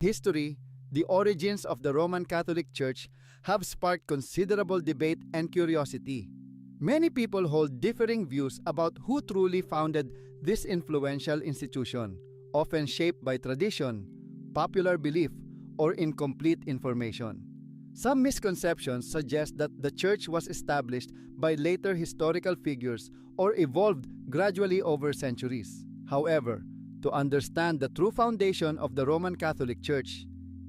history, the origins of the Roman Catholic Church have sparked considerable debate and curiosity. Many people hold differing views about who truly founded this influential institution, often shaped by tradition, popular belief, or incomplete information. Some misconceptions suggest that the church was established by later historical figures or evolved gradually over centuries. However, to understand the true foundation of the Roman Catholic Church,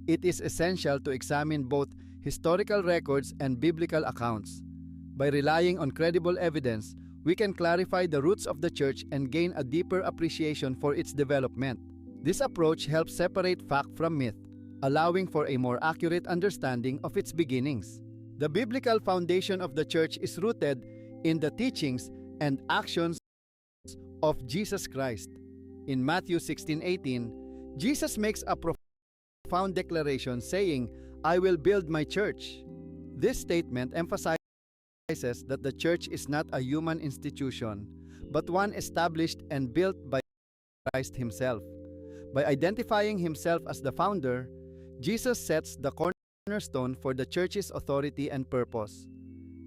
it is essential to examine both historical records and biblical accounts. By relying on credible evidence, we can clarify the roots of the church and gain a deeper appreciation for its development. This approach helps separate fact from myth, allowing for a more accurate understanding of its beginnings. The biblical foundation of the church is rooted in the teachings and actions of Jesus Christ. In Matthew 16:18, Jesus makes a profound declaration saying, "I will build my church." This statement emphasizes that the church is not a human institution, but one established and built by Christ himself. By identifying himself as the founder, Jesus sets the cornerstone for the church's authority and purpose.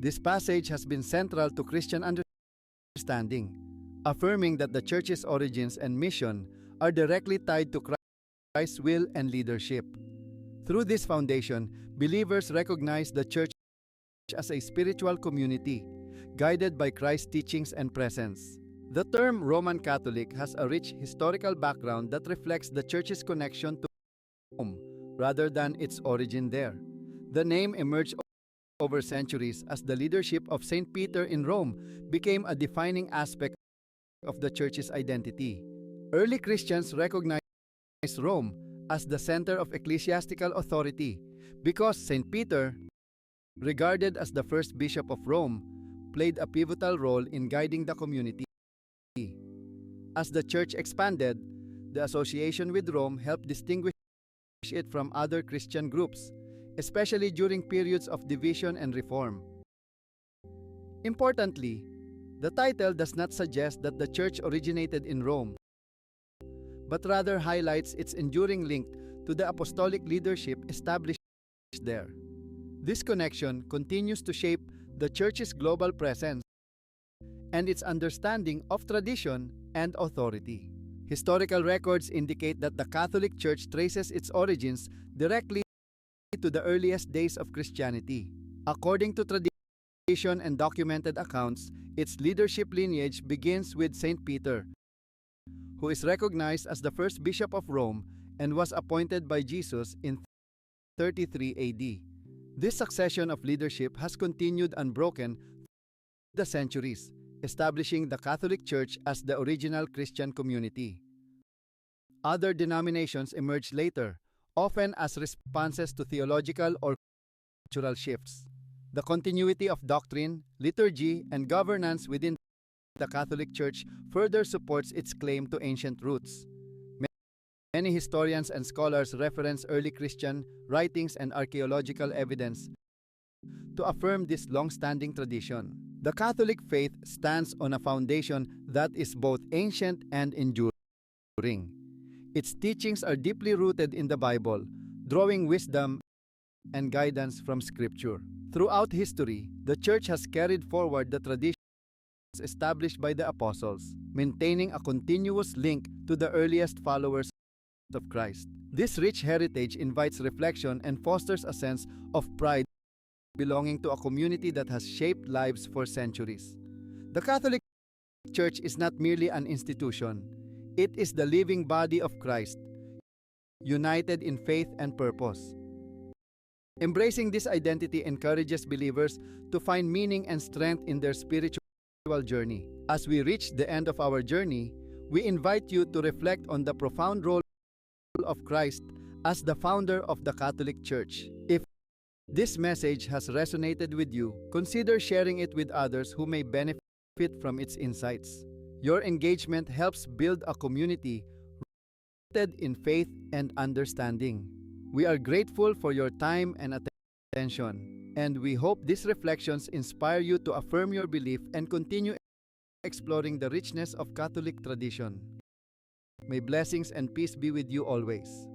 This passage has been central to Christian understanding, affirming that the church's origins and mission are directly tied to Christ's will and leadership. Through this foundation, believers recognize the church as a spiritual community, guided by Christ's teachings and presence. The term Roman Catholic has a rich historical background that reflects the church's connection to Rome rather than its origin there. The name emerged over centuries as the leadership of St. Peter in Rome became a defining aspect of the church's identity. Early Christians recognized Rome as the center of ecclesiastical authority because St. Peter, regarded as the first bishop of Rome, played a pivotal role in guiding the community. As the church expanded, the association with Rome helped distinguish it from other Christian groups, especially during periods of division and reform. Importantly, the title does not suggest that the church originated in Rome, but rather highlights its enduring link to the apostolic leadership established there. This connection continues to shape the church's global presence and its understanding of tradition and authority. Historical records indicate that the Catholic Church traces its origins directly to the earliest days of Christianity. According to tradition and documented accounts, its leadership lineage begins with Saint Peter, who is recognized as the first bishop of Rome and was appointed by Jesus in 33 AD. This succession of leadership has continued unbroken through the centuries, establishing the Catholic Church as the original Christian community. Other denominations emerged later, often as responses to theological or cultural shifts. The continuity of doctrine, liturgy, and governance within the Catholic Church further supports its claim to ancient roots. Many historians and scholars reference early Christian writings and archaeological evidence to affirm this long standing tradition. The Catholic faith stands on a foundation that is both ancient and enduring. Its teachings are deeply rooted in the Bible, drawing wisdom and guidance from Scripture. Throughout history, the Church has carried forward the traditions established by the apostles, maintaining a continuous link to the earliest followers of Christ. This rich heritage invites reflection and fosters a sense of pride belonging to a community that has shaped lives for centuries. The Catholic Church is not merely an institution, it is the living body of Christ, united in faith and purpose. Embracing this identity encourages believers to find meaning and strength in their spiritual journey. As we reach the end of our journey, we invite you to reflect on the profound role of Christ as the founder of the Catholic Church. If this message has resonated with you, consider sharing it with others who may benefit from its insights. Your engagement helps build a community rooted in faith and understanding. We are grateful for your time and attention, and we hope these reflections inspire you to affirm your belief and continue exploring the richness of Catholic tradition. May blessings and peace be with you always.